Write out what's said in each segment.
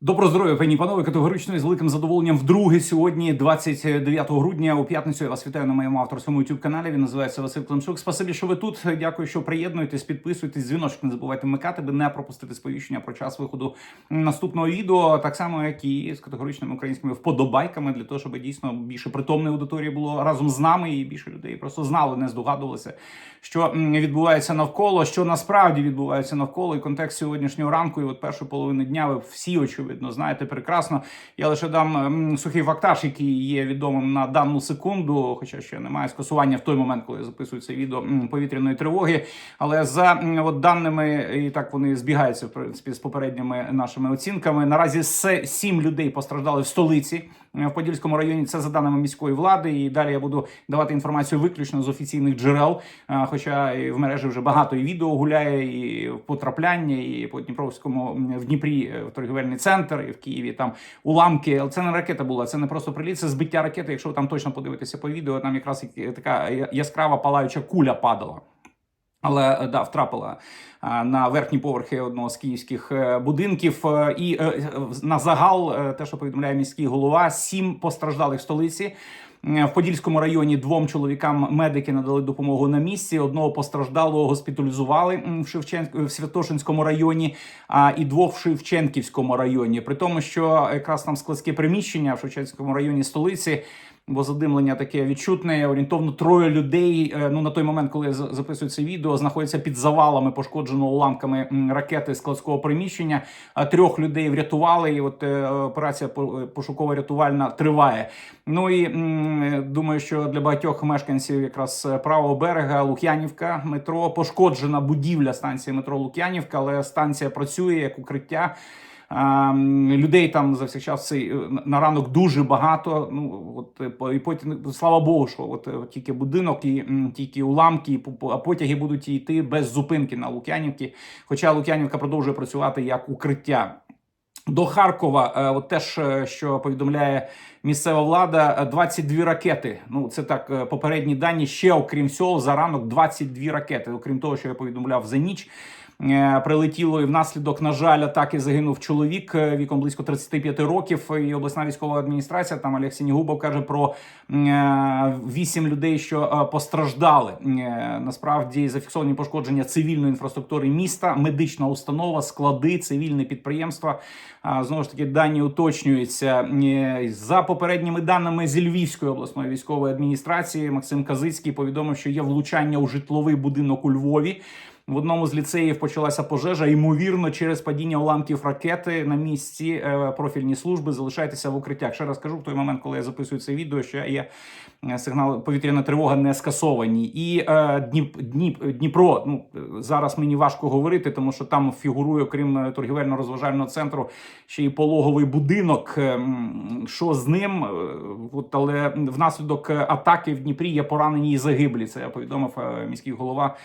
Добро здоров'я, пані і панове, категорично і з великим задоволенням вдруге сьогодні, 29 грудня, у п'ятницю. Я вас вітаю на моєму авторському youtube каналі. Він називається Василь Климчук. Спасибі, що ви тут. Дякую, що приєднуєтесь, підписуєтесь, дзвіночок не забувайте вмикати, аби не пропустити сповіщення про час виходу наступного відео, так само як і з категоричними українськими вподобайками, для того, щоб дійсно більше притомної аудиторії було разом з нами, і більше людей просто знали, не здогадувалися, що відбувається навколо, що насправді відбувається навколо, і контекст сьогоднішнього ранку, і от першої половини дня ви всі очевидно знаєте прекрасно. Я лише дам сухий фактаж, який є відомим на дану секунду, хоча ще немає скасування в той момент, коли я записую відео повітряної тривоги. Але за от даними, і так вони збігаються в принципі з попередніми нашими оцінками. Наразі сім людей постраждали в столиці е, в Подільському районі. Це за даними міської влади. І далі я буду давати інформацію виключно з офіційних джерел. Е, Хоча в мережі вже багато і відео гуляє, і потрапляння, і по Дніпровському в Дніпрі е, в торгівельний центр, і в Києві там уламки. Це не ракета була, це не просто приліт, це збиття ракети. Якщо ви там точно подивитися по відео, там якраз така яскрава палаюча куля падала. Але е, да, втрапила на верхні поверхи одного з київських е, будинків. Е, І е, е, на загал, е, те, що повідомляє міський голова, сім постраждалих в столиці. В Подільському районі двом чоловікам медики надали допомогу на місці. Одного постраждалого госпіталізували в Шевчен... в Святошинському районі, а і двох в Шевченківському районі. При тому, що якраз там складське приміщення в Шевченському районі столиці. Бо задимлення таке відчутне. Орієнтовно троє людей. е, Ну на той момент, коли я записую це відео, знаходяться під завалами, пошкодженого уламками ракети складського приміщення. Трьох людей врятували. І от е, операція по- пошукова рятувальна триває. Ну і е, думаю, що для багатьох мешканців якраз е, правого берега Лук'янівка, метро пошкоджена будівля станції метро Лук'янівка, але станція працює як укриття. А, м, людей там за всіх час цей, е, на- ранок дуже багато. Ну от е, і потім слава Богу, що от е, тільки будинок і тільки уламки, і а потяги будуть йти без зупинки на Лук'янівці. Хоча Лук'янівка продовжує працювати як укриття. До Харкова, е, от теж що повідомляє місцева влада, е, 22 ракети. Ну це так, попередні дані. Ще окрім всього, за ранок 22 ракети. Окрім того, що я повідомляв за ніч. Е, Прилетіло і внаслідок, на жаль, атаки загинув чоловік е, віком близько 35 років. І обласна військова адміністрація там Олег Сінігубов каже про е, вісім людей, що постраждали. Насправді зафіксовані пошкодження цивільної інфраструктури міста, медична установа, склади, цивільне підприємства. Знову ж таки, дані уточнюються за попередніми даними зі Львівської обласної військової адміністрації. Максим Казицький повідомив, що є влучання у житловий будинок у Львові. В одному з ліцеїв почалася пожежа. Ймовірно, через падіння уламків ракети на місці е, профільні служби залишайтеся в укриттях. Ще раз кажу, в той момент, коли я записую це відео, що є е, сигнал повітряна тривога не скасовані. І е, Дніп, Дніп, Дніпро. Ну зараз мені важко говорити, тому що там фігурує, окрім е, торгівельно-розважального центру, ще й пологовий будинок. Що з ним? От, але внаслідок атаки в Дніпрі є поранені і загиблі. Це повідомив міський голова.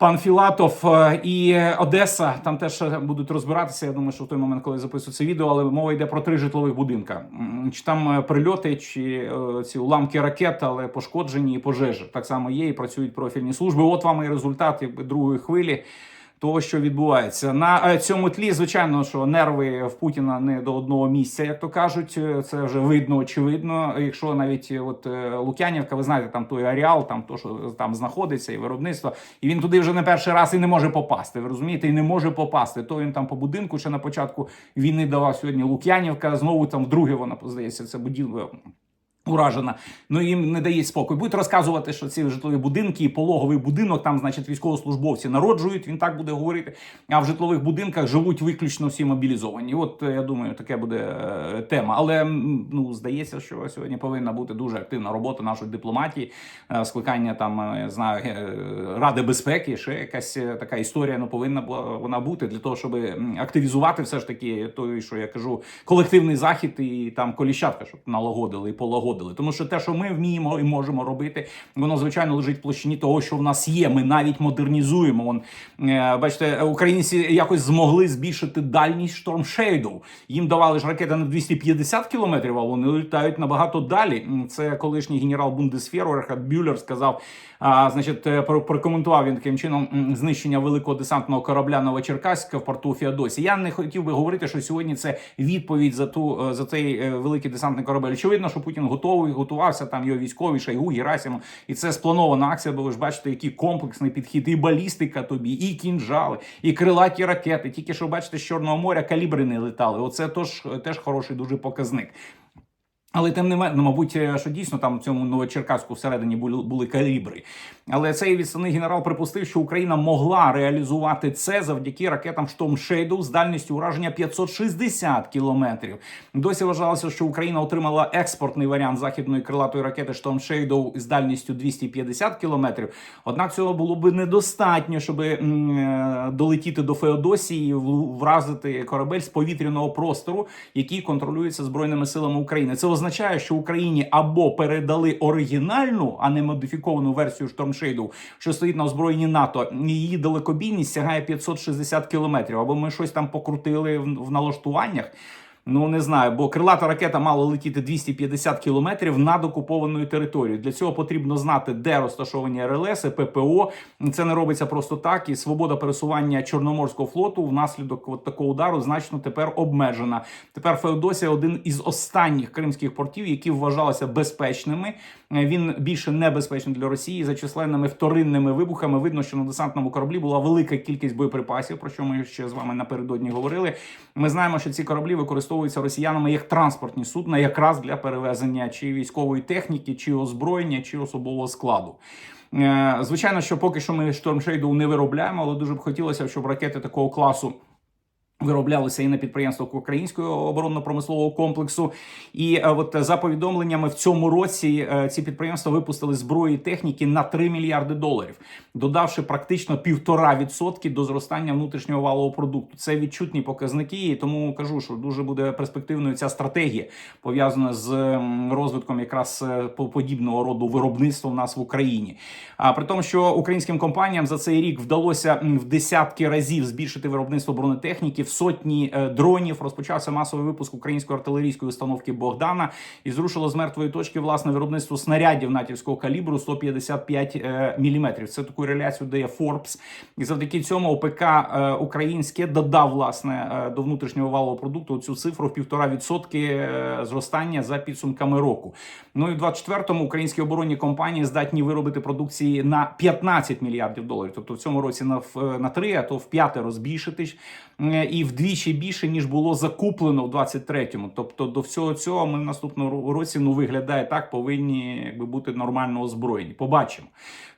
Пан Філатов е, і Одеса там теж е, будуть розбиратися. Я думаю, що в той момент, коли я записую це відео, але мова йде про три житлових будинка. Чи там е, прильоти, чи ці уламки ракет, але пошкоджені і пожежі. Так само є і працюють профільні служби. От вам і результат якби другої хвилі. Того, що відбувається на е, цьому тлі, звичайно, що нерви в Путіна не до одного місця, як то кажуть, Е, це вже видно, очевидно. Якщо навіть е, от Лук'янівка, ви знаєте, там той ареал, там то, що там знаходиться, і виробництво, і він туди вже не перший раз і не може попасти. Ви розумієте, і не може попасти. То він там по будинку ще на початку війни давав сьогодні Лук'янівка. Знову там вдруге вона здається, це будівля. Уражена, ну їм не дає спокою. Будуть розказувати, що ці житлові будинки і пологовий будинок, там, значить, військовослужбовці народжують. Він так буде говорити. А в житлових будинках живуть виключно всі мобілізовані. От е, я думаю, таке буде е, тема. Але ну здається, що сьогодні повинна бути дуже активна робота нашої дипломатії, е, скликання там я знаю Ради безпеки. Ще якась така історія ну повинна була вона бути для того, щоб активізувати все ж таки той, що я кажу, колективний захід і там коліщатка, щоб налагодили і полагодили. Виходили. Тому що те, що ми вміємо і можемо робити, воно звичайно лежить в площині того, що в нас є. Ми навіть модернізуємо. Вон, е, бачите, українці якось змогли збільшити дальність Storm. Їм давали ж ракети на 250 кілометрів, а вони літають набагато далі. Це колишній генерал Бундесферу Рехард Бюллер сказав. А, значить, е, про- прокоментував він таким чином знищення великого десантного корабля Новочеркаська в порту Феодосі. Я не хотів би говорити, що сьогодні це відповідь за ту е, за цей великий десантний корабель. Очевидно, що Путін готовий, готувався там його військові, Шайгу, Герасимов, і це спланована акція. Бо ви ж бачите, який комплексний підхід, і балістика тобі, і кінжали, і крилаті ракети. Тільки що бачите, з Чорного моря калібри не летали. Оце тож теж хороший дуже показник. Але тим не менше, ну, мабуть, е, що дійсно там в цьому Новочеркаську всередині були, були калібри. Але цей відставний генерал припустив, що Україна могла реалізувати це завдяки ракетам Штом Shadow з дальністю ураження 560 кілометрів. Досі вважалося, що Україна отримала експортний варіант західної крилатої ракети Штом Shadow з дальністю 250 кілометрів. Однак цього було би недостатньо, щоб е, долетіти до Феодосії, вразити корабель з повітряного простору, який контролюється збройними силами України. Це означає, що Україні або передали оригінальну, а не модифіковану версію штормшейду, що стоїть на озброєнні НАТО. Її далекобійність сягає 560 кілометрів. Або ми щось там покрутили в налаштуваннях. Ну не знаю, бо крилата ракета мала летіти 250 кілометрів над окупованою територією. Для цього потрібно знати, де розташовані РЛС, ППО. Це не робиться просто так. І свобода пересування Чорноморського флоту внаслідок от такого удару значно тепер обмежена. Тепер Феодосія один із останніх кримських портів, які вважалися безпечними. Е, Він більше небезпечний для Росії за численними вторинними вибухами. Видно, що на десантному кораблі була велика кількість боєприпасів, про що ми ще з вами напередодні говорили. Ми знаємо, що ці кораблі використовуються росіянами як транспортні судна, якраз для перевезення чи військової техніки, чи озброєння, чи особового складу. Е, Звичайно, що поки що ми штормшейду не виробляємо, але дуже б хотілося, щоб ракети такого класу. Вироблялися і на підприємствах українського оборонно-промислового комплексу, і е, от за повідомленнями в цьому році е, ці підприємства випустили зброї і техніки на 3 мільярди доларів, додавши практично півтора відсотки до зростання внутрішнього валового продукту. Це відчутні показники, і тому кажу, що дуже буде перспективною ця стратегія пов'язана з розвитком якраз е, по- подібного роду виробництва в нас в Україні. А при тому, що українським компаніям за цей рік вдалося в десятки разів збільшити виробництво бронетехніки, сотні е, дронів розпочався масовий випуск української артилерійської установки Богдана і зрушило з мертвої точки власне виробництво снарядів натівського калібру 155 е, міліметрів. Це таку реляцію дає Forbes. І завдяки цьому ОПК е, українське додав власне до внутрішнього валового продукту цю цифру в півтора відсотки зростання за підсумками року. Ну і в 24-му українські оборонні компанії здатні виробити продукції на 15 мільярдів доларів. Тобто в цьому році на на 3, а то в п'ятеро збільшитись. Е, і вдвічі більше ніж було закуплено в 23-му. Тобто до всього цього ми в наступному році ну виглядає так, повинні якби бути нормально озброєні. Побачимо.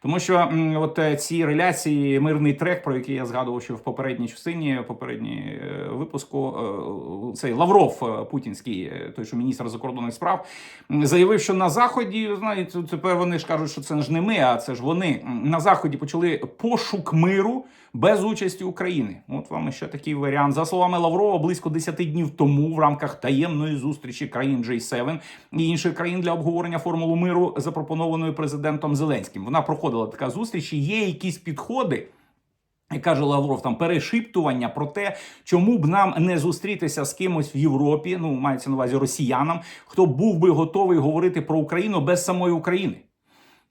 Тому що от е, ці реляції, мирний трек, про який я згадував, що в попередній частині, попередній е, випуску, е, цей Лавров путінський, той, що міністр закордонних справ, заявив, що на заході знаєте, тепер вони ж кажуть, що це ж не ми, а це ж вони на заході почали пошук миру без участі України. От вам ще такий варіант. За словами Лаврова, близько 10 днів тому в рамках таємної зустрічі країн G7 і інших країн для обговорення формулу миру, запропонованої президентом Зеленським. Вона проходила така зустріч. Є якісь підходи. Каже Лавров, там перешіптування про те, чому б нам не зустрітися з кимось в Європі, ну мається на увазі росіянам, хто був би готовий говорити про Україну без самої України.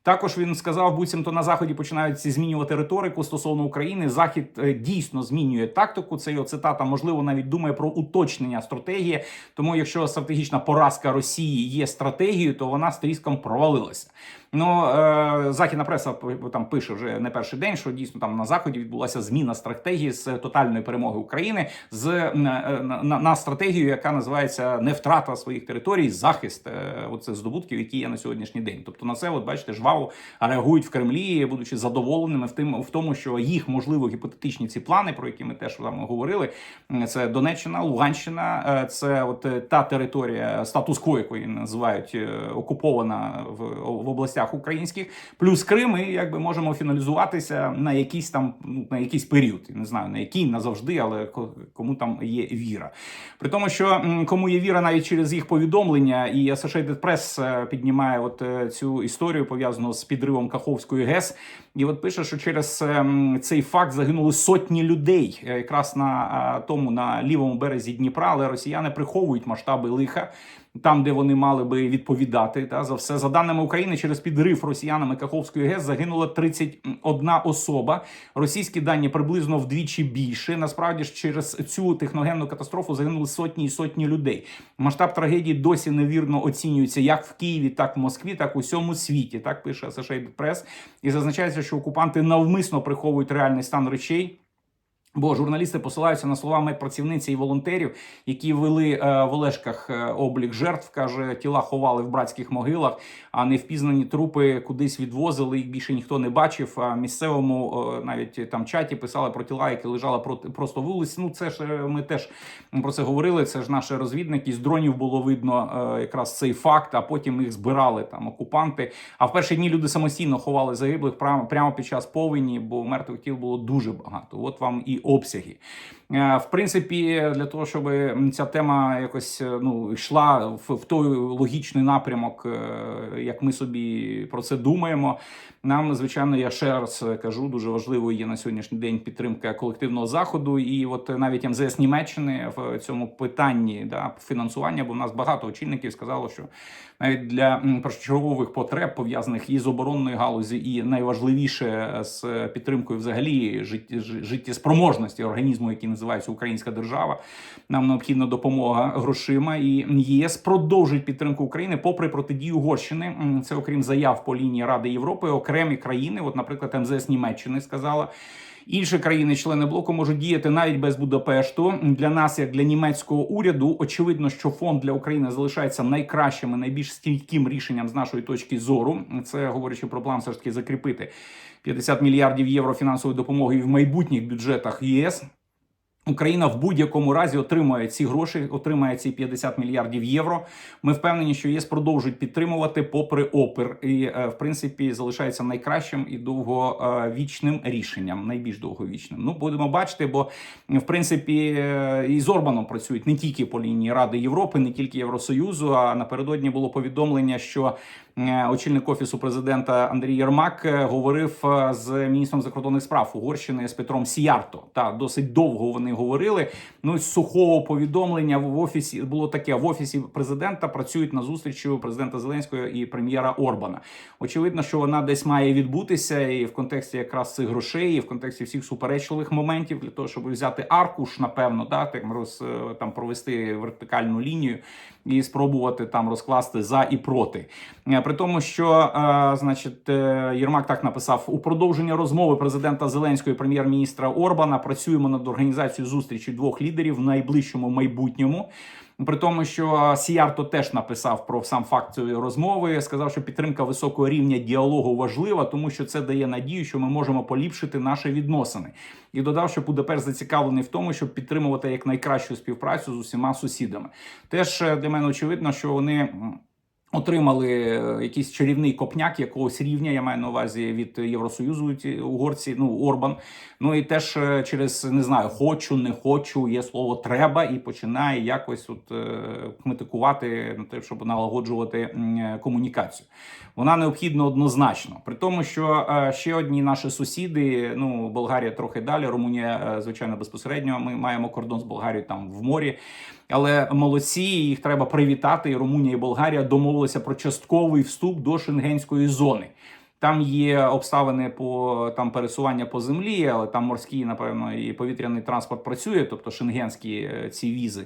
Також він сказав, буцімто на заході починають змінювати риторику стосовно України. Захід е, дійсно змінює тактику. Це його цитата, можливо, навіть думає про уточнення стратегії. Тому, якщо стратегічна поразка Росії є стратегією, то вона з тріском провалилася. Ну е, західна преса там пише вже не перший день, що дійсно там на заході відбулася зміна стратегії з тотальної перемоги України з е, на, на, на стратегію, яка називається не втрата своїх територій, захист е, оце здобутків, які є на сьогоднішній день. Тобто на це, от бачите, жваво реагують в Кремлі, будучи задоволеними в тим в тому, що їх можливо гіпотетичні ці плани, про які ми теж вам говорили. Це Донеччина, Луганщина, е, це от е, та територія статус-ко, якої називають окупована в, в областях областях українських, плюс Крим, і якби можемо фіналізуватися на якийсь там ну на якийсь період. Не знаю на який назавжди, але ко- кому там є віра. При тому, що кому є віра навіть через їх повідомлення, і Associated Press е, піднімає от е, цю історію пов'язану з підривом Каховської ГЕС. І от пише, що через ем, цей факт загинули сотні людей, е, якраз на е, тому на лівому березі Дніпра, але росіяни приховують масштаби лиха. Там, де вони мали би відповідати, та за все за даними України, через підрив росіянами Каховської ГЕС загинула 31 особа. Російські дані приблизно вдвічі більше. Насправді ж через цю техногенну катастрофу загинули сотні і сотні людей. Масштаб трагедії досі невірно оцінюється як в Києві, так в Москві, так у всьому світі. Так пише Associated Press. І зазначається, що окупанти навмисно приховують реальний стан речей. Бо журналісти посилаються на слова медпрацівниці і волонтерів, які вели е, в Олешках е, облік жертв. каже, тіла ховали в братських могилах, а невпізнані трупи кудись відвозили. Їх більше ніхто не бачив. А місцевому е, навіть там чаті писали про тіла, які лежали проти просто вулиці. Ну це ж е, ми теж про це говорили. Це ж наші розвідники. З дронів було видно е, якраз цей факт. А потім їх збирали там окупанти. А в перші дні люди самостійно ховали загиблих прямо прямо під час повені, бо мертвих тіл було дуже багато. От вам і обсяги. Е, В принципі, для того, щоб ця тема якось е, ну йшла в, в той логічний напрямок, е, як ми собі про це думаємо. Нам, звичайно, я ще раз кажу, дуже важливою є на сьогоднішній день підтримка колективного заходу. І от навіть МЗС Німеччини в цьому питанні да, фінансування, бо в нас багато очільників сказало, що навіть для першочергових потреб пов'язаних і з оборонною галузі, і найважливіше з підтримкою взагалі життєспроможності організму, який називається Українська держава. Нам необхідна допомога грошима. І ЄС продовжить підтримку України попри протидію Угорщини. Це окрім заяв по лінії Ради Європи, окремі країни, от, наприклад, МЗС Німеччини сказала. Інші країни-члени блоку можуть діяти навіть без Будапешту. Для нас, як для німецького уряду, очевидно, що фонд для України залишається найкращим і найбільш стійким рішенням з нашої точки зору. Це говорячи про план, все ж таки закріпити 50 мільярдів євро фінансової допомоги в майбутніх бюджетах ЄС. Україна в будь-якому разі отримує ці гроші, отримає ці 50 мільярдів євро. Ми впевнені, що єС продовжують підтримувати попри опір, і е, в принципі залишається найкращим і довговічним рішенням, найбільш довговічним. Ну будемо бачити, бо в принципі е, і з Орбаном працюють не тільки по лінії Ради Європи, не тільки Євросоюзу. А напередодні було повідомлення, що очільник офісу президента Андрій Єрмак е, говорив е, з міністром закордонних справ Угорщини з Петром Сіярто. Та досить довго вони говорили. Ну з сухого повідомлення в офісі було таке: в офісі президента працюють на зустрічі президента Зеленського і прем'єра Орбана. Очевидно, що вона десь має відбутися, і в контексті якраз цих грошей, і в контексті всіх суперечливих моментів для того, щоб взяти аркуш, напевно, да, так е, там провести вертикальну лінію і спробувати там розкласти за і проти. Е, При тому, що е, значить е, Єрмак так написав у продовження розмови президента Зеленського і прем'єр-міністра Орбана. Працюємо над організацією зустрічі двох лідерів в найближчому майбутньому. При тому, що Сіярто теж написав про сам факт цієї розмови, сказав, що підтримка високого рівня діалогу важлива, тому що це дає надію, що ми можемо поліпшити наші відносини. І додав, що Будапешт зацікавлений в тому, щоб підтримувати як найкращу співпрацю з усіма сусідами. Теж е, для мене очевидно, що вони. Отримали е, якийсь чарівний копняк якогось рівня. Я маю на увазі від Євросоюзу угорці, ну Орбан. Ну і теж е, через не знаю, хочу, не хочу, є слово треба, і починає якось от е, кметикувати на те, щоб налагоджувати комунікацію. Вона необхідна однозначно. При тому, що ще одні наші сусіди, ну Болгарія трохи далі, Румунія, звичайно, безпосередньо. Ми маємо кордон з Болгарією там в морі. Але молодці, їх треба привітати. І Румунія і Болгарія домовилися про частковий вступ до шенгенської зони. Там є обставини по там пересування по землі, але там морський, напевно, і повітряний транспорт працює, тобто шенгенські е, ці візи.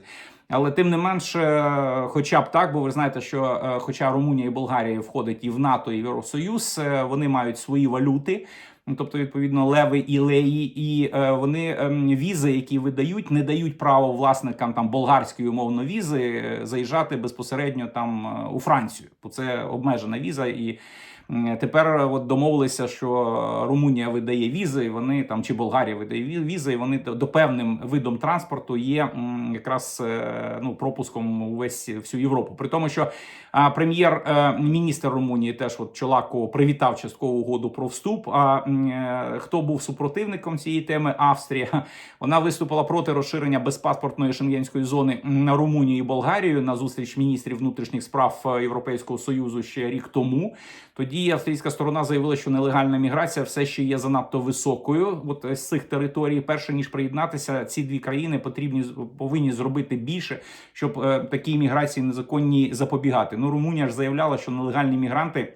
Але тим не менш, е, хоча б так, бо ви знаєте, що е, хоча Румунія і Болгарія входять і в НАТО, і в Євросоюз, е, вони мають свої валюти. Ну, тобто, відповідно, леви і леї, і е, вони ем, візи, які видають, не дають право власникам там болгарської умовно візи е, заїжджати безпосередньо там е, у Францію, бо це обмежена віза і. Тепер от домовилися, що Румунія видає візи, і вони там чи Болгарія видає візи, і вони до- певним видом транспорту є якраз е, ну пропуском у весь всю Європу. При тому, що прем'єр-міністр Румунії теж от Чолако привітав часткову угоду про вступ. А е, хто був супротивником цієї теми? Австрія. Вона виступила проти розширення безпаспортної шенгенської зони на Румунію і Болгарію на зустріч міністрів внутрішніх справ е, Європейського союзу ще рік тому. Тоді австрійська сторона заявила, що нелегальна міграція все ще є занадто високою. От з цих територій, перше ніж приєднатися, ці дві країни потрібні повинні зробити більше, щоб е, такій міграції незаконній запобігати. Ну Румунія ж заявляла, що нелегальні мігранти.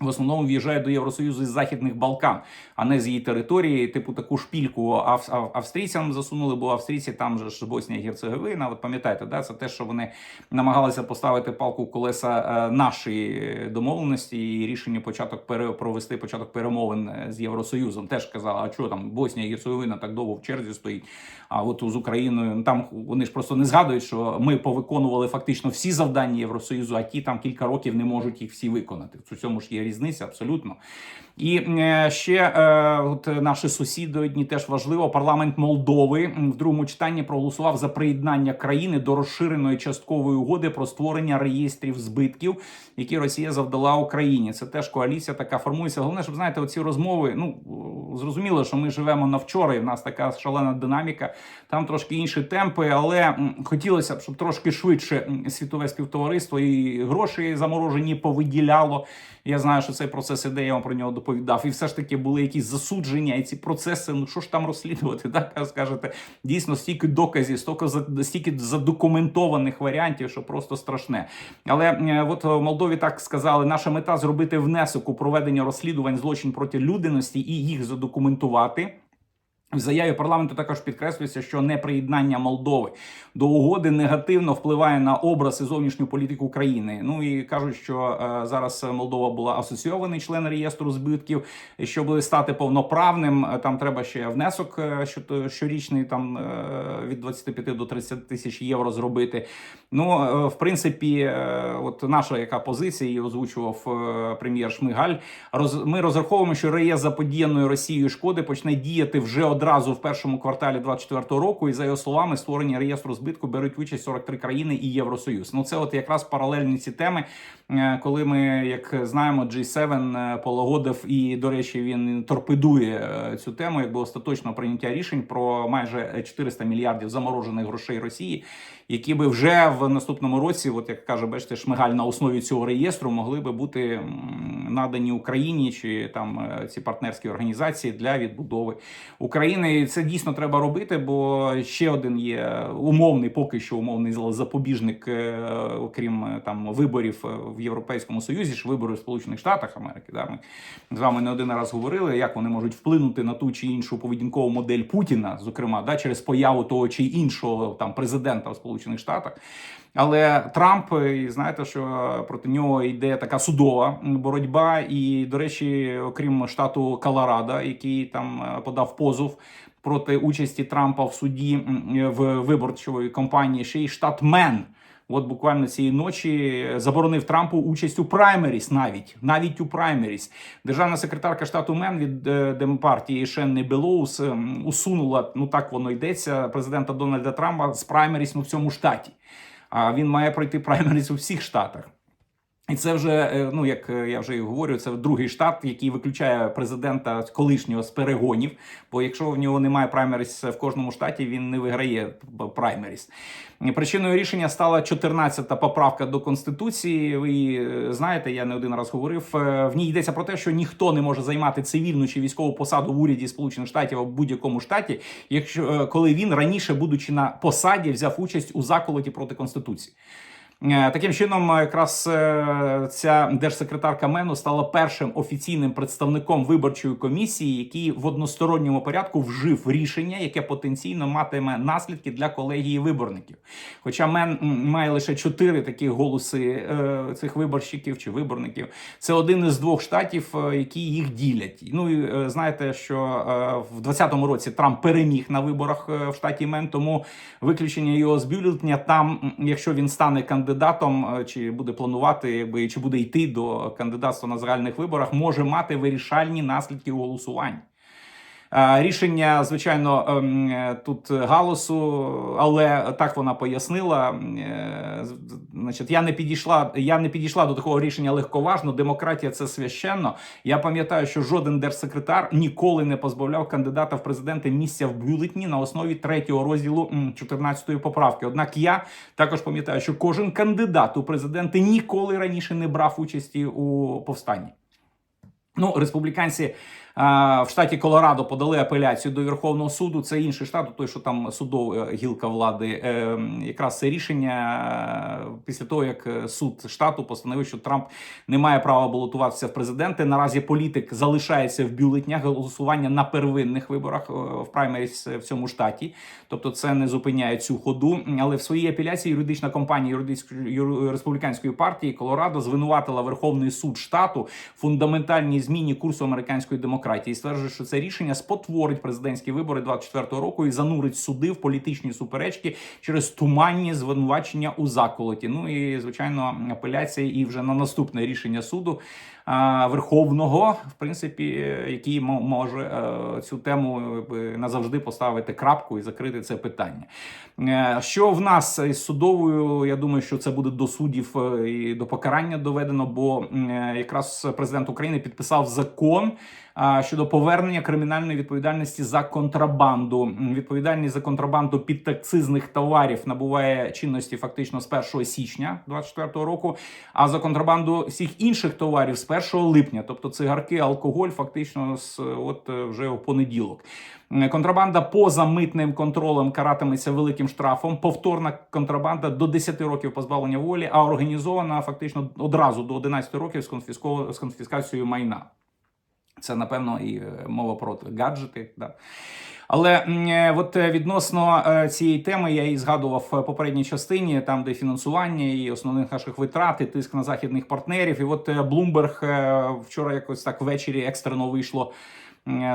В основному в'їжджають до Євросоюзу з західних Балкан, а не з її території. Типу таку шпільку ав- ав- австрійцям засунули, бо австрійці там же ж Боснія Герцеговина. От пам'ятаєте, да, це те, що вони намагалися поставити палку в колеса е, нашої домовленості і рішення початок пере, провести початок перемовин е, з Євросоюзом. Теж казали, а що там Боснія і Герцеговина так довго в черзі стоїть. А от з Україною ну, там вони ж просто не згадують, що ми повиконували фактично всі завдання Євросоюзу, а ті там кілька років не можуть їх всі виконати. В цьому ж є різниця абсолютно. І е, ще е, от наші сусіди одні теж важливо. Парламент Молдови в другому читанні проголосував за приєднання країни до розширеної часткової угоди про створення реєстрів збитків, які Росія завдала Україні. Це теж коаліція така формується. Головне, щоб знаєте, оці розмови. Ну зрозуміло, що ми живемо на вчора, і в нас така шалена динаміка. Там трошки інші темпи, але хотілося б, щоб трошки швидше світове співтовариство і гроші заморожені повиділяло. Я знаю, що цей процес іде, я вам про нього доповідав. І все ж таки були якісь засудження, і ці процеси. Ну що ж там розслідувати? Так скажете, дійсно стільки доказів, стільки стільки задокументованих варіантів, що просто страшне. Але е, от в Молдові так сказали: наша мета зробити внесок у проведення розслідувань злочин проти людяності і їх задокументувати. В заяві парламенту також підкреслюється, що неприєднання Молдови до угоди негативно впливає на образ і зовнішню політику країни. Ну і кажуть, що е, зараз Молдова була асоційований член реєстру збитків. Щоб стати повноправним, е, там треба ще внесок е, що- щорічний, там е, від 25 до 30 тисяч євро зробити. Ну, е, в принципі, е, от наша яка позиція її озвучував е, прем'єр Шмигаль. Роз, ми розраховуємо, що реєстр заподіяної Росією шкоди почне діяти вже одразу в першому кварталі 2024 року. І за його словами, створення реєстру збитку беруть участь 43 країни і Євросоюз. Ну це от якраз паралельні ці теми, е, коли ми, як знаємо, G7 е, полагодив і, до речі, він торпедує е, цю тему, якби остаточного прийняття рішень про майже 400 мільярдів заморожених грошей Росії, які би вже в наступному році, от як каже, бачите, Шмигаль на основі цього реєстру могли би бути надані Україні чи там е, ці партнерські організації для відбудови України. Це дійсно треба робити, бо ще один є умовний, поки що умовний запобіжник, е, окрім е, там виборів в Європейському Союзі, ж вибори в Сполучених Штатах Америки. Да? Ми з вами не один раз говорили, як вони можуть вплинути на ту чи іншу поведінкову модель Путіна, зокрема, да, через появу того чи іншого там президента в Сполучених Штатах. Але Трамп, і знаєте, що проти нього йде така судова боротьба. І, до речі, окрім штату Колорадо, який там е, подав позов проти участі Трампа в суді в виборчої кампанії, ще й штат Мен. От буквально цієї ночі заборонив Трампу участь у праймеріс, навіть навіть у праймеріс. Державна секретарка штату Мен від е, демпартії Шенни Белоус ем, усунула. Ну так воно йдеться. Президента Дональда Трампа з праймеріс в цьому штаті. А він має пройти праймеріс у всіх штатах. І це вже, е, ну як е, я вже і говорю, це другий штат, який виключає президента колишнього з перегонів. Бо якщо в нього немає праймеріс в кожному штаті, він не виграє праймеріс. Причиною рішення стала 14-та поправка до конституції. Ви е, знаєте, я не один раз говорив. В ній йдеться про те, що ніхто не може займати цивільну чи військову посаду в уряді Сполучених Штатів або будь-якому штаті, якщо коли він раніше, будучи на посаді, взяв участь у заколоті проти конституції. Е, Таким чином, е, якраз е, ця держсекретарка Мену стала першим офіційним представником виборчої комісії, який в односторонньому порядку вжив рішення, яке потенційно матиме наслідки для колегії виборників. Хоча Мен має лише чотири такі голоси цих виборщиків чи виборників, це один із двох штатів, які їх ділять. Ну і знаєте, що в 2020 році Трамп переміг на виборах в штаті Мен, тому виключення його з бюлетня там, якщо він стане кандидатом кандидатом, е, чи буде планувати, якби чи буде йти до кандидатства на загальних виборах, може мати вирішальні наслідки у голосуванні. Е, Рішення, звичайно, ем, е, тут галасу, але так вона пояснила. Е, Значить, я не підійшла. Я не підійшла до такого рішення легковажно. Демократія це священно. Я пам'ятаю, що жоден держсекретар ніколи не позбавляв кандидата в президенти місця в бюлетні на основі третього розділу м, 14 поправки. Однак я також пам'ятаю, що кожен кандидат у президенти ніколи раніше не брав участі у повстанні. Ну, республіканці в штаті Колорадо подали апеляцію до Верховного суду. Це інший штат, той, що там судова гілка влади. Е, якраз це рішення е, після того, як е, суд штату постановив, що Трамп не має права балотуватися в президенти. Наразі політик залишається в бюлетнях голосування на первинних виборах е, в праймеріс в цьому штаті. Тобто, це не зупиняє цю ходу. Але в своїй апеляції юридична компанія юридичної юр- республіканської партії Колорадо звинуватила Верховний суд штату фундаментальній зміні курсу американської демократії. І стверджує, що це рішення спотворить президентські вибори 24-го року і занурить суди в політичні суперечки через туманні звинувачення у заколоті. Ну і звичайно, апеляція і вже на наступне рішення суду. Верховного, в принципі, е, який мо- може е, цю тему назавжди поставити крапку і закрити це питання. Е, Що в нас із судовою? Я думаю, що це буде до суддів е, і до покарання доведено, бо е, якраз президент України підписав закон щодо повернення кримінальної відповідальності за контрабанду. Відповідальність за контрабанду підакцизних товарів набуває чинності фактично з 1 січня 2024 року. А за контрабанду всіх інших товарів з 1 липня, тобто цигарки, алкоголь, фактично з от е, вже у понеділок. Контрабанда поза митним контролем каратиметься великим штрафом. Повторна контрабанда до 10 років позбавлення волі, а організована фактично одразу до 11 років з конфіско- з конфіскацією майна. Це напевно і е, мова про гаджети. Да. Але е, от е, відносно е, цієї теми я її згадував в попередній частині, там де фінансування і основних наших витрат, і тиск на західних партнерів. І от е, вчора якось так ввечері екстрено вийшло.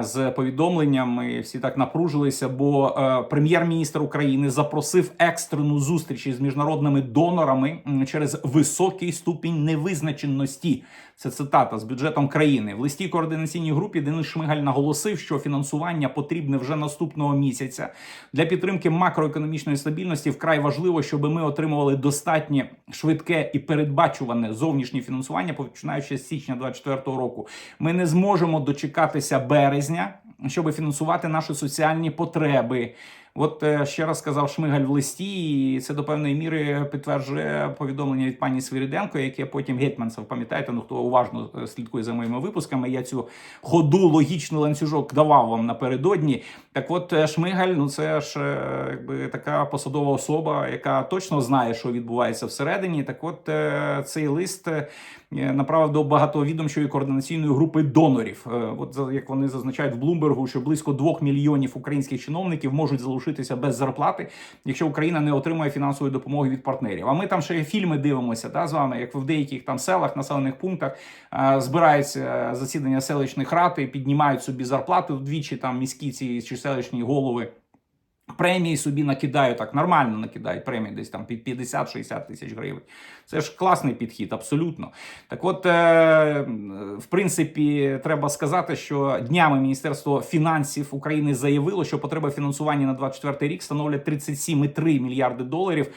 З повідомленням і всі так напружилися, бо е, прем'єр-міністр України запросив екстрену зустріч із міжнародними донорами через високий ступінь невизначеності. Це цитата з бюджетом країни. В листі координаційній групі Денис Шмигаль наголосив, що фінансування потрібне вже наступного місяця. Для підтримки макроекономічної стабільності вкрай важливо, щоб ми отримували достатнє швидке і передбачуване зовнішнє фінансування, починаючи з січня 2024 року. Ми не зможемо дочекатися березня, щоб фінансувати наші соціальні потреби. От е, ще раз сказав Шмигаль в листі, і це до певної міри підтверджує повідомлення від пані Свириденко, яке потім гетьманцев, пам'ятаєте, ну хто уважно е, слідкує за моїми випусками. Я цю ходу логічний ланцюжок давав вам напередодні. Так, от е, Шмигаль, ну це ж якби така посадова особа, яка точно знає, що відбувається всередині. Так, от цей лист. Е, Направив до багатовідомчої координаційної групи донорів. Е, От як вони зазначають в Блумбергу, що близько двох мільйонів українських чиновників можуть залишитися без зарплати, якщо Україна не отримує фінансової допомоги від партнерів. А ми там ще фільми дивимося та з вами, як в деяких там селах, населених пунктах е, збираються засідання селищних рад і піднімають собі зарплати вдвічі. Там міські ці чи селищні голови. Премії собі накидають так, нормально накидають премії десь там під 50-60 тисяч гривень. Це ж класний підхід, абсолютно. Так от, е, в принципі, треба сказати, що днями Міністерство фінансів України заявило, що потреба фінансування на 24 рік становлять 37,3 мільярди доларів.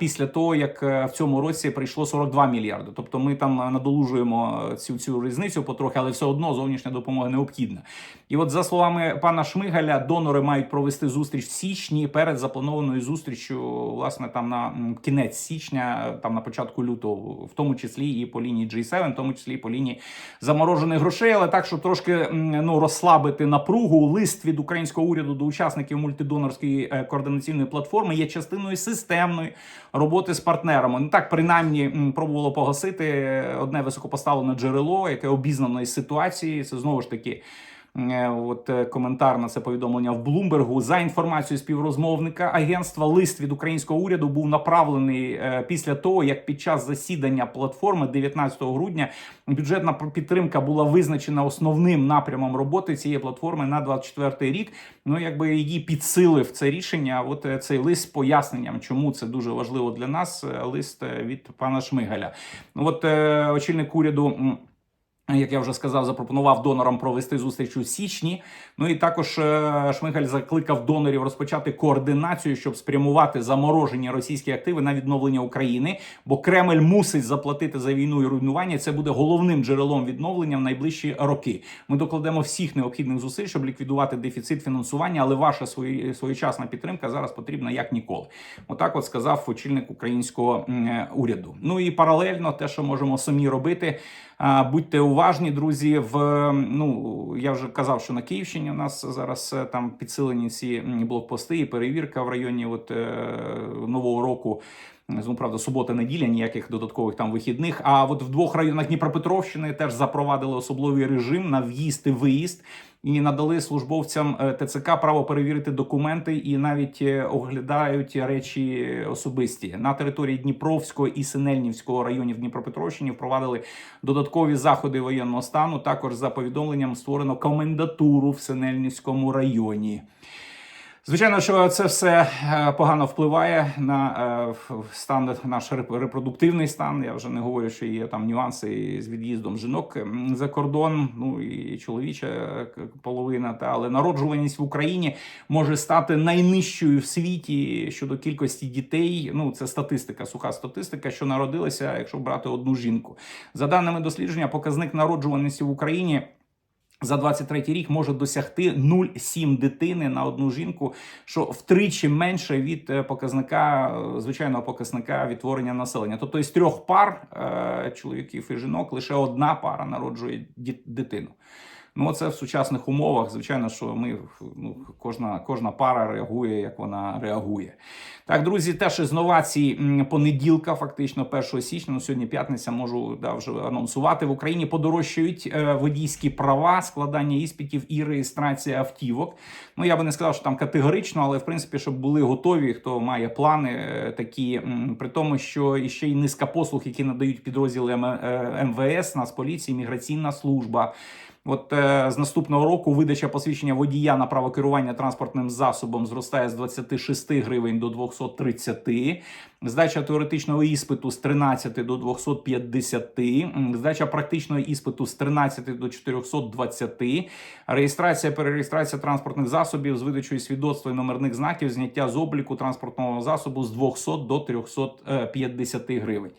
Після того, як е, в цьому році прийшло 42 мільярди. Тобто ми там надолужуємо е, цю цю різницю потрохи, але все одно зовнішня допомога необхідна. І от за словами пана Шмигаля, донори мають провести зустріч в січні перед запланованою зустрічю, власне, там на кінець січня, там на початку лютого, в тому числі і по лінії G7, в тому числі і по лінії заморожених грошей. Але так, щоб трошки ну розслабити напругу, лист від українського уряду до учасників мультидонорської е, координаційної платформи є частиною системної роботи з партнерами. Ну так, принаймні, пробувало погасити одне високопоставлене джерело, яке обізнано із ситуації. Це знову ж таки. Е, От е, коментар на це повідомлення в Блумбергу. За інформацією співрозмовника агентства, лист від українського уряду був направлений е, після того, як під час засідання платформи 19 грудня бюджетна підтримка була визначена основним напрямом роботи цієї платформи на 24 рік. Ну якби її підсилив це рішення. От цей лист з поясненням, чому це дуже важливо для нас. Лист від пана Шмигаля. Ну от очільник уряду. Як я вже сказав, запропонував донорам провести зустріч у січні. Ну і також е, Шмигаль закликав донорів розпочати координацію, щоб спрямувати заморожені російські активи на відновлення України. Бо Кремль мусить заплатити за війну і руйнування. Це буде головним джерелом відновлення в найближчі роки. Ми докладемо всіх необхідних зусиль, щоб ліквідувати дефіцит фінансування, але ваша своєчасна підтримка зараз потрібна як ніколи. Отак, от сказав очільник українського е, уряду. Ну і паралельно, те, що можемо самі робити. Будьте уважні, друзі. В ну я вже казав, що на Київщині у нас зараз е, там підсилені ці блокпости і перевірка в районі от, е, нового року. Ну, правда, субота, неділя, ніяких додаткових там вихідних. А от в двох районах Дніпропетровщини теж запровадили особливий режим на в'їзд і виїзд. І надали службовцям е, ТЦК право перевірити документи і навіть е, оглядають речі особисті на території Дніпровського і Синельнівського районів Дніпропетровщини. Впровадили додаткові заходи воєнного стану. Також за повідомленням створено комендатуру в Синельнівському районі. Звичайно, що це все е, погано впливає на е, стан наш репродуктивний стан. Я вже не говорю, що є там нюанси з від'їздом жінок за кордон, ну і чоловіча половина. Та але народжуваність в Україні може стати найнижчою в світі щодо кількості дітей. Ну це статистика, суха статистика, що народилася, якщо брати одну жінку. За даними дослідження, показник народжуваності в Україні. За 23 рік може досягти 0,7 дитини на одну жінку, що втричі менше від е, показника е, звичайного показника відтворення населення. Тобто із трьох пар е, чоловіків і жінок лише одна пара народжує дитину. Ну, це в сучасних умовах. Звичайно, що ми ну, кожна, кожна пара реагує, як вона реагує. Так, друзі, теж із новацій понеділка, фактично 1 січня, ну сьогодні п'ятниця, можу да, вже анонсувати. В Україні подорожчають е, водійські права, складання іспитів і реєстрація автівок. Ну я би не сказав, що там категорично, але в принципі, щоб були готові, хто має плани е, такі, при тому, що іще й низка послуг, які надають підрозділи М- е, МВС, Нацполіції, міграційна служба. От е, з наступного року видача посвідчення водія на право керування транспортним засобом зростає з 26 гривень до 230, здача теоретичного іспиту з 13 до 250, здача практичного іспиту з 13 до 420, реєстрація, перереєстрація транспортних засобів з видачою свідоцтва і номерних знаків, зняття з обліку транспортного засобу з 200 до 350 гривень.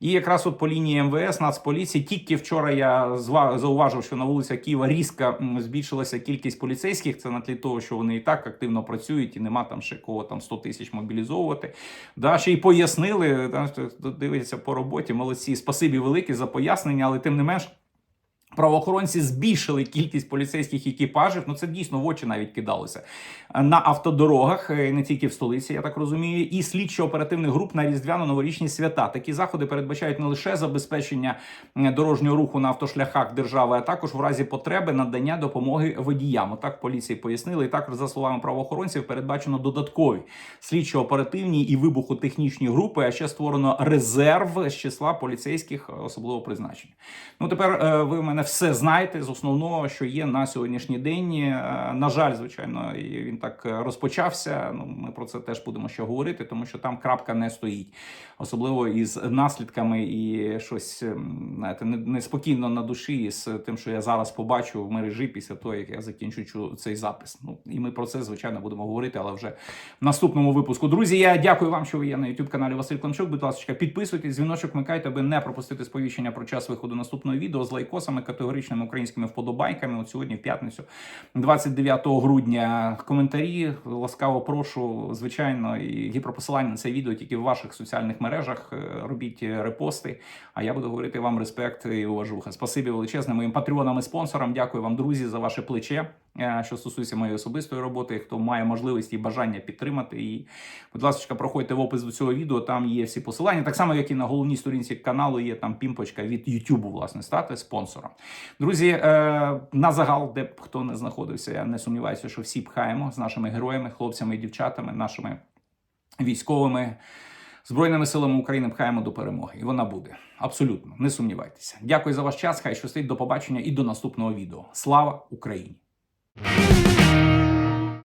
І якраз от по лінії МВС, Нацполіції, тільки вчора я зауважив, що на вулицях Києва різко збільшилася кількість поліцейських. Це на тлі того, що вони і так активно працюють, і нема там ще кого там 100 тисяч мобілізовувати. Да, ще й пояснили, дивиться по роботі. Молодці, спасибі велике за пояснення, але тим не менш. Правоохоронці збільшили кількість поліцейських екіпажів. Ну це дійсно в очі навіть кидалося на автодорогах, е, не тільки в столиці, я так розумію, і слідчо-оперативних груп на різдвяно-новорічні свята. Такі заходи передбачають не лише забезпечення е, дорожнього руху на автошляхах держави, а також в разі потреби надання допомоги водіям. Отак поліції пояснили. І також за словами правоохоронців передбачено додаткові слідчо-оперативні і вибухотехнічні групи. А ще створено резерв з числа поліцейських особливого призначення. Ну тепер е, ви мене все знаєте з основного, що є на сьогоднішній день. Е, На жаль, звичайно, він так е, розпочався. Ну ми про це теж будемо ще говорити, тому що там крапка не стоїть, особливо із наслідками і щось ем, знаєте, неспокійно на душі з тим, що я зараз побачу в мережі після того, як я закінчу цей запис. Ну і ми про це звичайно будемо говорити, але вже в наступному випуску. Друзі, я дякую вам, що ви є на youtube каналі Василь Климчук. Будь ласка, підписуйтесь, дзвіночок вмикайте, аби не пропустити сповіщення про час виходу наступного відео з лайкосами, категоричними українськими вподобайками. От сьогодні, в п'ятницю, 29 грудня. Коментарі ласкаво прошу, звичайно, і гіперпосилання на це відео тільки в ваших соціальних мережах. Е, Робіть репости. А я буду говорити вам респект і уважуха. Спасибі величезне моїм патреонам і спонсорам. Дякую вам, друзі, за ваше плече. Е, Що стосується моєї особистої роботи, хто має можливість і бажання підтримати. І, будь ласка, проходьте в опис до цього відео. Там є всі посилання. Так само, як і на головній сторінці каналу, є там пімпочка від YouTube, власне, стати спонсором. Друзі, е, на загал, де б хто не знаходився, я не сумніваюся, що всі пхаємо з нашими героями, хлопцями і дівчатами, нашими військовими. Збройними силами України пхаємо до перемоги, і вона буде абсолютно не сумнівайтеся. Дякую за ваш час. Хай щастить, до побачення і до наступного відео. Слава Україні!